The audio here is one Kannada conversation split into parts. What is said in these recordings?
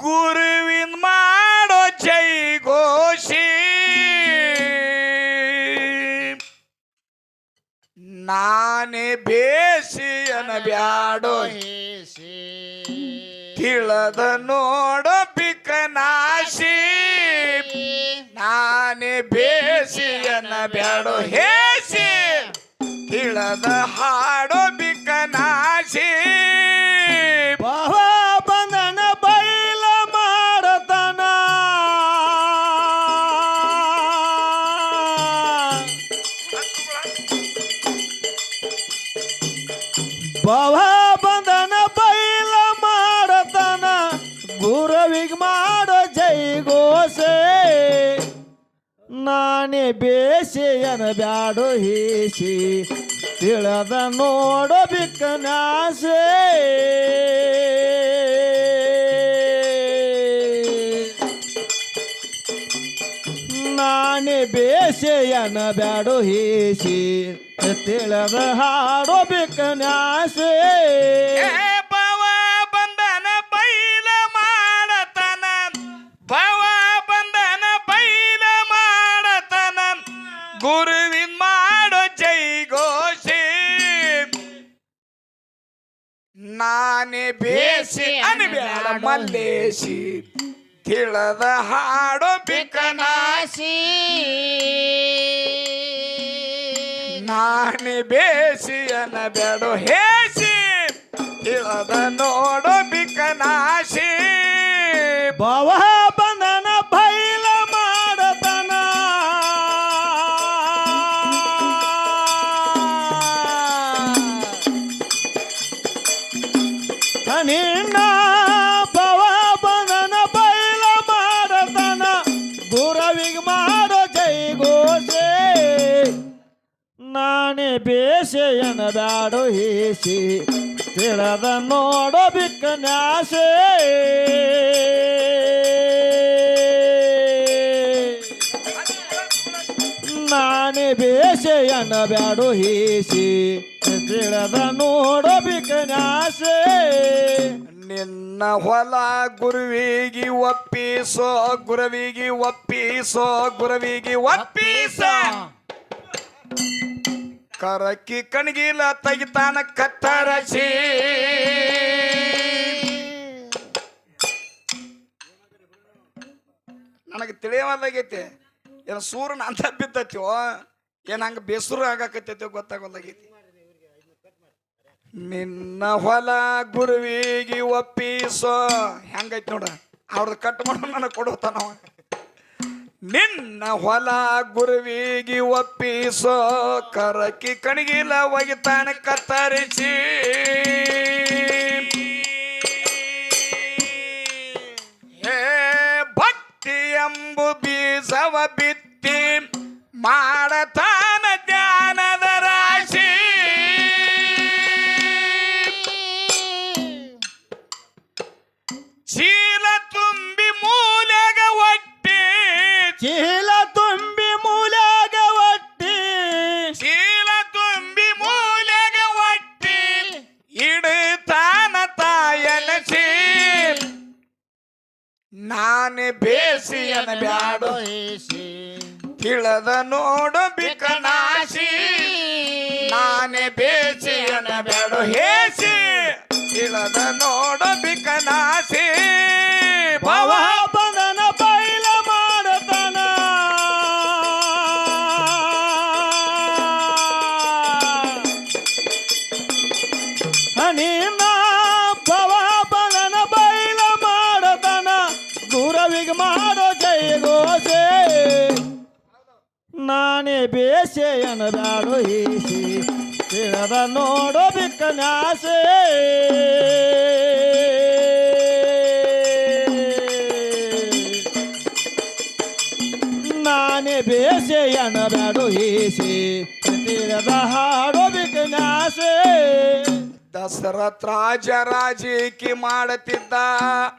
ಗುರುವಿನ ಮಾಡೋ ಜೈ ಘೋಷಿ. ನಾನೇ ಬೇಸಿಯನ ಬ್ಯಾಡೋ ತಿಳದ ನೋಡೋ ಬಿಕನಾಶಿ ನಾನೇ ಬೇಸಿಯನ ಬ್ಯಾಡೋ ಹೇಸಿ. ತಿಳದ ಹಾಡೋ ಬಿಕನಾಶಿ ಗುರವಿಗ್ ಮಾಡೋ ಜೈ ಗೋಸೆ ನಾನೇ ಬೇಸೆಯನ ಬ್ಯಾಡೋ ಹೀಸಿ. ತಿಳದ ನೋಡೋ ಬಿಕ್ಕನಾಸೆ ನಾನೇ ಬೇಸೆಯನ ಬ್ಯಾಡೋ ಹೀಸಿ. ತಿಳದ ಹಾಡೋ ಬಿಕ್ಕನಾಸೆ ನಾನೇ ಬೇಸಿ ಅನ್ಬ್ಯಾಡ ಮಲ್ಲೇಶಿ. ತಿಳದ ಹಾಡೋ ಬಿಕನಾಸಿ ನಾನೇ ಬೇಸಿ ಅನ್ನಬೇಡೋ ಹೇಸಿ. ತಿಳದ ನೋಡೋ ಬಿಕನಾಶಿ ಭವ ಬೇಸೆಯನ ಬ್ಯಾಡೋ ಹೇಸಿ, ತಿಳದ ನೋಡೋ ಬಿಕ್ಕನ್ಯಾಸೆ ನಾನೇ ಬೇಸೆಯನ ಬ್ಯಾಡೋ ಹೇಸಿ, ತಿಳದ ನೋಡೋ ಬಿಕ್ಕನ್ಯಾಸೆ ನಿನ್ನ ಹೊಲ ಗುರುವಿಗೆ ಒಪ್ಪಿಸೋ ಗುರುವಿಗೆ ಒಪ್ಪಿಸೋ ಗುರುವಿಗೆ ಒಪ್ಪಿಸೋ. ಕರಕಿ ಕಣಗಿಲ ತೆಗಿತಾನ ಕತ್ತರಸಿ. ನನಗೆ ತಿಳಿಯವಲ್ಲಾಗೈತಿ ಏನು ಸೂರ್ಯನ ಅಂತ ಬಿದ್ದತ್ಯೋ ಏನು ಹಂಗೆ ಬೇಸರು ಆಗಾಕತ್ತೈತಿ ಗೊತ್ತಾಗೋಲ್ಲಾಗೈತಿ ನಿನ್ನ ಹೊಲ ಗುರುವಿಗೆ ಒಪ್ಪಿಸೋ. ಹೆಂಗೈತಿ ನೋಡ ಅವ್ರದ್ದು ಕಟ್ ಮಾಡೋ, ನನಗೆ ಕೊಡುತ್ತಾನವ ನಿನ್ನ ಹೊಲ ಗುರುವಿಗೆ ಒಪ್ಪಿಸೋ ಕರಕಿ ಕಣಗಿಲ ಒಗಿತಾನ ಕತ್ತರಿಸಿ. ಹೇ ಭಕ್ತಿ ಎಂಬು ಬೀಸವ ಬಿತ್ತಿ ಮಾಡತಾನ ನಾನೇ ಬೇಸಿಯನ ಬ್ಯಾಡು. ತಿಳದ ನೋಡು ಬಿಕನಾಶಿ ನಾನೇ ಬೇಸಿಯನ ಬ್ಯಾಡೋ. ಹೇಸಿ. ತಿಳದ ನೋಡು ಬಿಕನಾಶಿ ಭವ ಹನಿ ಬೈಲ ಮಾಡತನ. ನಿನ್ನ ನಾನೇ ಬೇಸೆಯನ ಬ್ಯಾಡೋ ಈಸಿ. ತಿಳದ ನೋಡೋ ನಾನೇ ಬೇಸೆಯನ ಬ್ಯಾಡೋ ಈಸಿ. ತಿಳದ ಹಾಡೋ ಬಿಕ್ಕನ್ಯಾಸೆ ಕಿ ರಾಜಿಕಿ ಮಾಡುತ್ತಿದ್ದ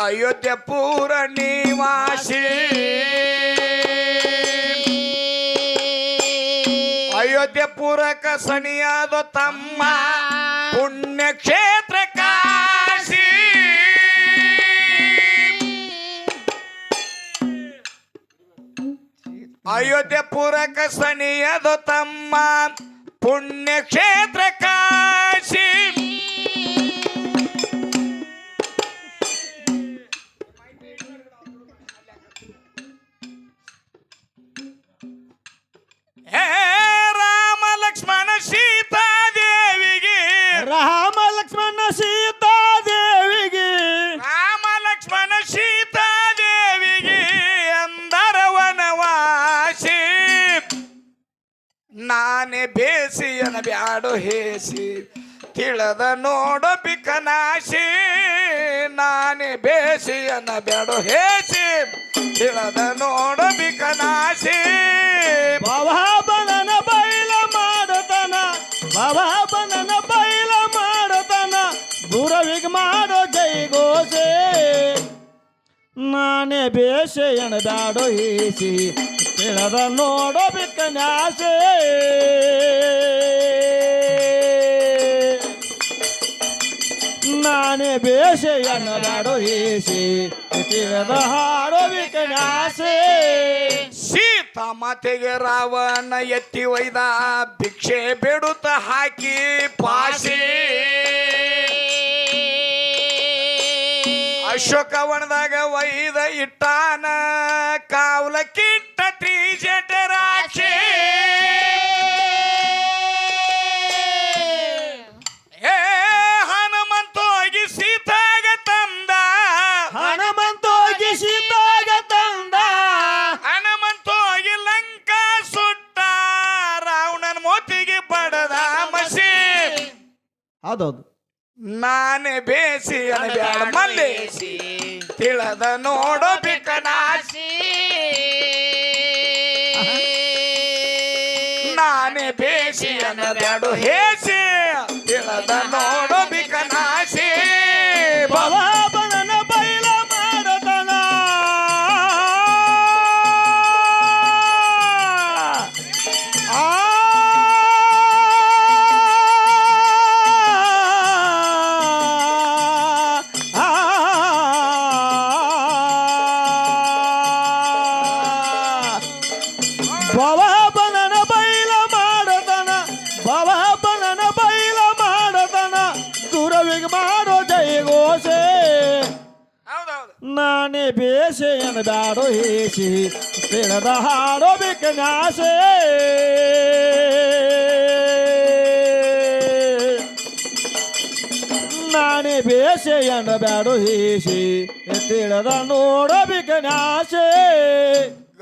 ಅಯೋಧ್ಯ ಪೂರ ನಿವಾಸಿ ಅಯೋಧ್ಯೆ ಪೂರಕ ಸಣಿಯಾದ ತಮ್ಮ ಪುಣ್ಯಕ್ಷೇತ್ರ ಕಾಶಿ. ಅಯೋಧ್ಯೆ ಪೂರಕ ಸಣಿಯಾದ ತಮ್ಮ ಪುಣ್ಯಕ್ಷೇತ್ರ ಕಾಶಿ. ಬ್ಯಾಡು ಹೇಸಿ, ತಿಳದ ನೋಡು ಬಿಕನಾಶಿ ನಾನೇ ಬೇಸಿಯನ ಬ್ಯಾಡು ಹೇಸಿ, ತಿಳದ ನೋಡ ಬಿಕನಾಶಿ ಬಾಬಾಬನನ ಬೈಲ ಮಾಡತನ ಬಾಬಾಬನನ ಬೈಲ ಮಾಡತನ ಗುರವಿಗ ಮಾಡೋ ಜೈ ಗೋಸೆ ನಾನೇ ಬೇಸೆಯಣ ಬ್ಯಾಡೋ ಹೇಸಿ, ತಿಳದ ನೋಡೋ ಬಿಕ್ಕನ್ಯಾಸೆ ನಾನೇ ಬೇಸೆ ಈಸಿ ತಿಳದ ಹಾಡೋ ವಿಕನಾಸೆ ಸೀತಾ ಮಾತೆಗೆ ರಾವಣ ಎತ್ತಿ ಒಯ್ದ, ಭಿಕ್ಷೆ ಬಿಡುತ್ತ ಹಾಕಿ ಪಾಸಿ. ಅಶೋಕವನದಾಗ ಒಯ್ದ ಇಟ್ಟಾನ ಕಾವಲ ಕಿಟ್ಟ ತ್ರಿಜಟರಾಕ್ಷಿ ಹೌದೌದು ನಾನೇ ಬೇಸಿ ಬ್ಯಾಡ ಮಲ್ಲೇಸಿ ತಿಳದ ನೋಡೋ ಬಾಬಾಬನನ ಬೈಲ ಮಾಡತನ ಬಾಬಾಬನನ ಬೈಲ ಮಾಡತನ. ದೂರವಿಗೆ ಮಾಡೋ ಜೈ ಗೋಸೆ ಹೌದೌದು. ನಾನೇ ಬೇಸೆಯನ ಬ್ಯಾಡೋ ಹೇಸಿ ತಿಳದ ಹಾಡೋ ಬಿಕ್ಕನಾಸೆ ನಾನೇ ಬೇಸೆಯನ ಬ್ಯಾಡೋ ಹೇಸಿ ತಿಳದ ನೋಡೋ ಬಿಕ್ಕನಾಸೆ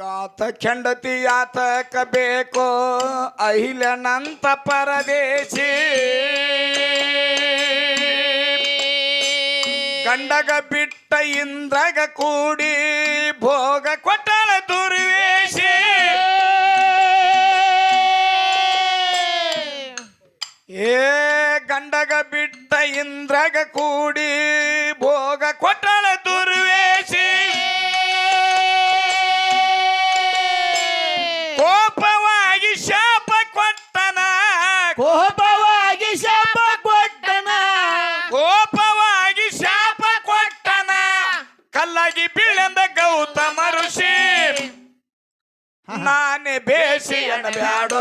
ಗಾತ ಕೆಂಡತಿ ಯಾತಕ ಬೇಕೋ, ಅಹಿಲನಂತ ಪರದೇಶಿ. ಗಂಡಗ ಬಿಟ್ಟ ಇಂದ್ರಗ ಕೂಡಿ ಭೋಗ ಕೊಟ್ಟಳ ದುರ್ವೇಶಿ. ಏ ಗಂಡಗ ಬಿಟ್ಟ ಇಂದ್ರಗ ಕೂಡಿ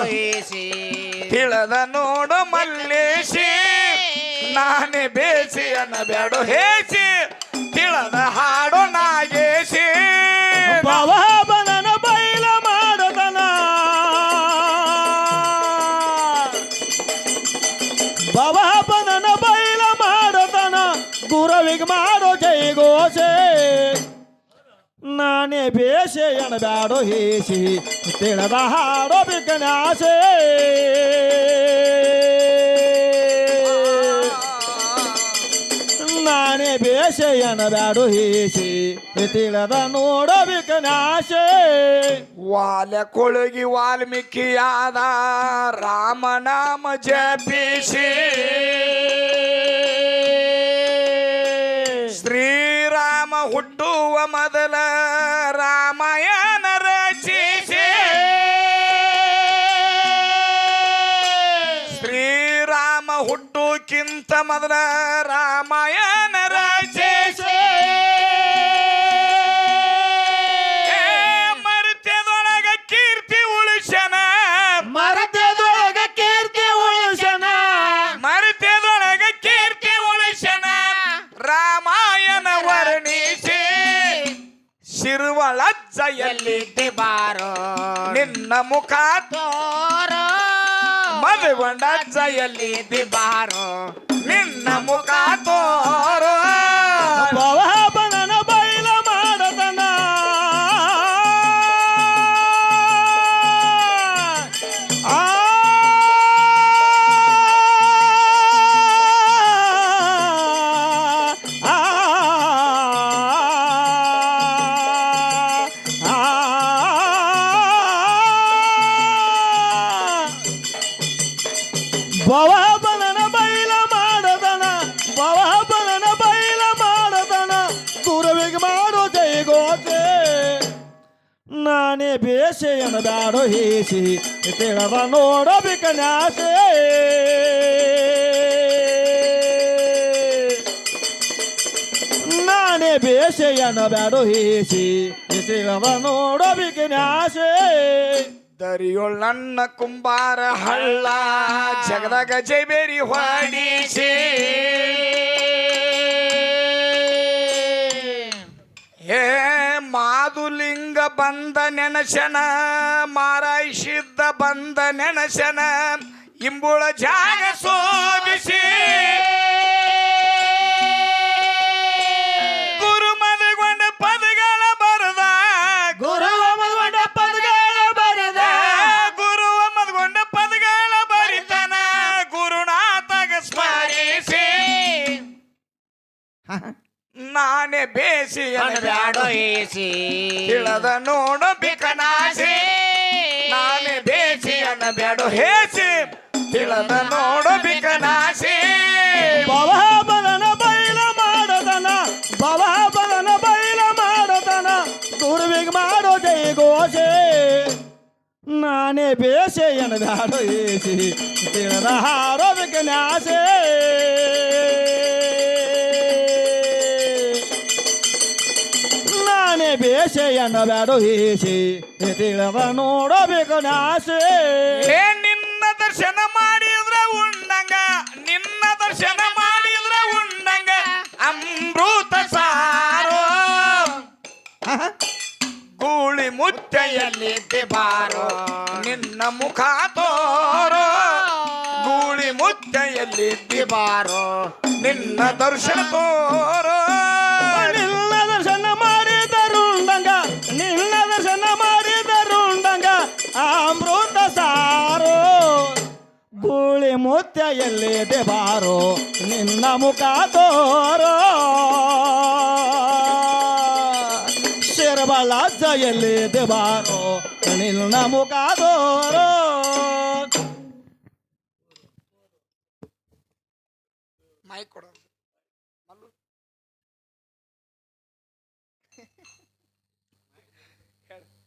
ಬ್ಯಾಡೋ ತಿಳದ ನೋಡು ಮಲ್ಲೇಶಿ. ನಾನೇ ಬೇಸಿ ಬೇಡ ಹೇಸಿ. ತಿಳದ ಹಾಡು ನಾಗೇಶಿ ಬೇಸೆಯಣ ಬ್ಯಾಡೋ ಹೇಸಿ ತಿಳದ ಹಾಡೋ ಬಿಕನಾಸೆ ನಾನೇ ಬೇಸೆ ಬ್ಯಾಡೋ ಹೇಸಿ ತಿಳದ ನೋಡೋ ಬಿಕನಾಸೆ ವಾಲ ಕೊಳಗಿ ವಾಲ್ಮೀಕಿಯಾದ ರಾಮನಾಮ ಜಪಿಸಿ. ಶ್ರೀರಾಮ ಹುಟ್ಟುವ ಮೊದಲ ರಾಮಾಯಣ ರಚಿಸಿ ಶ್ರೀರಾಮ ಹುಟ್ಟುಕ್ಕಿಂತ ಮೊದಲ ರಾಮಾಯಣ. ಎಲ್ಲಿದ್ದೆ ಬಾರೋ ನಿನ್ನ ಮುಖ ತೋರ. ಮದುಗೊಂಡ ಅಜ್ಜ ಬಾರೋ ನಿನ್ನ ಮುಖ ತೋರು. ನಾನೇ ಬೇಸೆಯನ ಬ್ಯಾಡೋ ಹೇಸಿ ತಿಳವ ನೋಡಬೇಕನ್ಯಾಸೆ ನಾನೇ ಬೇಸೆಯನ ಬ್ಯಾಡೋ ಹೇಸಿ ತಿಳವ ನೋಡಬೇಕನ್ಯಾಸೆ ದರಿಯೋಳ್ ನನ್ನ ಕುಂಬಾರ ಹಳ್ಳ, ಜಗದಾಗ ಜೈಬೇರಿ ಹೊಡಿಸಿ. ಮಾದುಲಿಂಗ ಬಂದ ನೆನಸನ ಮಾರಾಯಿಸಿದ್ದ ಬಂದ ನೆನಸನ ಇಂಬುಳ ಜಾಗ ಸೋಬಿಸಿ ನಾನೇ ಬೇಸಿ ಬ್ಯಾಡೋ. ಏಸಿ. ತಿಳದ ನೋಡು ಬಿಕನಾಸಿ ನಾನೇ ಬೇಸಿ ಅನ್ನ ಬ್ಯಾಡು. ಹೇಸಿ. ತಿಳದ ನೋಡು ಬಿಕನಾಸಿ ಭವಬಲನ ಬೈಲ ಮಾಡದನ ಭವಬಲನ ಬೈಲ ಮಾಡದನ ಗುರುವಿಗೆ ಮಾಡೋ ಜೈ ಗೋಸೆ ನಾನೇ ಬೇಸೆಯನ ಬ್ಯಾಡೋ ಏಸಿ. ತಿಳದ ಹಾಡೋದಕ್ಕೆ ನ್ಯಾಸೆ ನಾನೇ ಬೇಸೆಯನ ಬ್ಯಾಡೋ ಏಸಿ ತಿಳದ ನೋಡಬೇಕು ನಾಸೆ. ಏ ನಿನ್ನ ದರ್ಶನ ಮಾಡಿದ್ರ ಉಂಡಂಗ ನಿನ್ನ ದರ್ಶನ ಮಾಡಿದ್ರ ಉಂಡಂಗ ಅಮೃತ ಸಾರೋ. ಗೂಳಿ ಮುಚ್ಚೆಯಲ್ಲಿ ಬಾರೋ ನಿನ್ನ ಮುಖ ತೋರೋ. ಗೂಳಿ ಮುಚ್ಚೆಯಲ್ಲಿ ಬಾರೋ ನಿನ್ನ ದರ್ಶನ ತೋರೋ. ಗೂಳಿ ಮುತ್ಯ ಎಲ್ಲಿದೆ ನಿನ್ನ ಮುಖ ತೋರೋ. ಶಿರಬಳಜ್ಜ ಎಲ್ಲಿದೆ ಬಾರೋ ನಿನ್ನ ಮುಖ ತೋರೋ. ಮೈ ಕೊಡೋದು